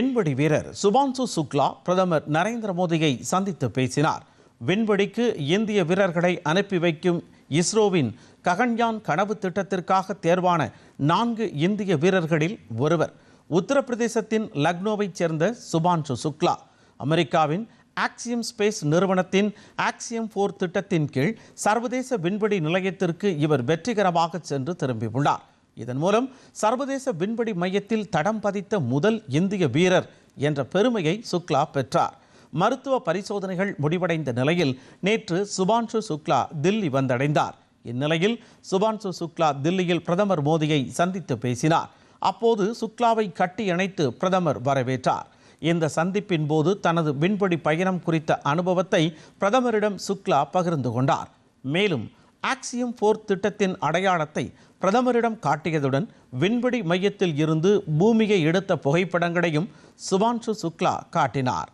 விண்வெடி வீரர் சுபான்சு சுக்லா பிரதமர் நரேந்திர மோடியை சந்தித்து பேசினார். விண்வெளிக்கு இந்திய வீரர்களை அனுப்பி வைக்கும் இஸ்ரோவின் ககன்யான் கனவு திட்டத்திற்காக தேர்வான நான்கு இந்திய வீரர்களில் ஒருவர். உத்தரப்பிரதேசத்தின் லக்னோவைச் சேர்ந்த சுபான்சு சுக்லா. அமெரிக்காவின் ஆக்சியம் ஸ்பேஸ் நிறுவனத்தின் ஆக்சியம் ஃபோர் திட்டத்தின் கீழ் சர்வதேச விண்வெளி நிலையத்திற்கு இவர் வெற்றிகரமாக சென்று திரும்பியுள்ளார். இதன் மூலம் சர்வதேச விண்வெளி மையத்தில் தடம் பதித்த முதல் இந்திய வீரர் என்ற பெருமையை சுக்லா பெற்றார். மருத்துவ பரிசோதனைகள் முடிவடைந்த நிலையில் நேற்று சுபான்சு சுக்லா தில்லி வந்தடைந்தார். இந்நிலையில் சுபான்சு சுக்லா தில்லியில் பிரதமர் மோடியை சந்தித்து பேசினார். அப்போது சுக்லாவை கட்டி இணைத்து பிரதமர் வரவேற்றார். இந்த சந்திப்பின் போது தனது விண்வெளி பயணம் குறித்த அனுபவத்தை பிரதமரிடம் சுக்லா பகிர்ந்து கொண்டார். மேலும் ஆக்சியம் போர் திட்டத்தின் அடையாளத்தை பிரதமரிடம் காட்டியதுடன் விண்வெளி மையத்தில் இருந்து பூமியை எடுத்த புகைப்படங்களையும் சுபான்ஷு சுக்லா காட்டினார்.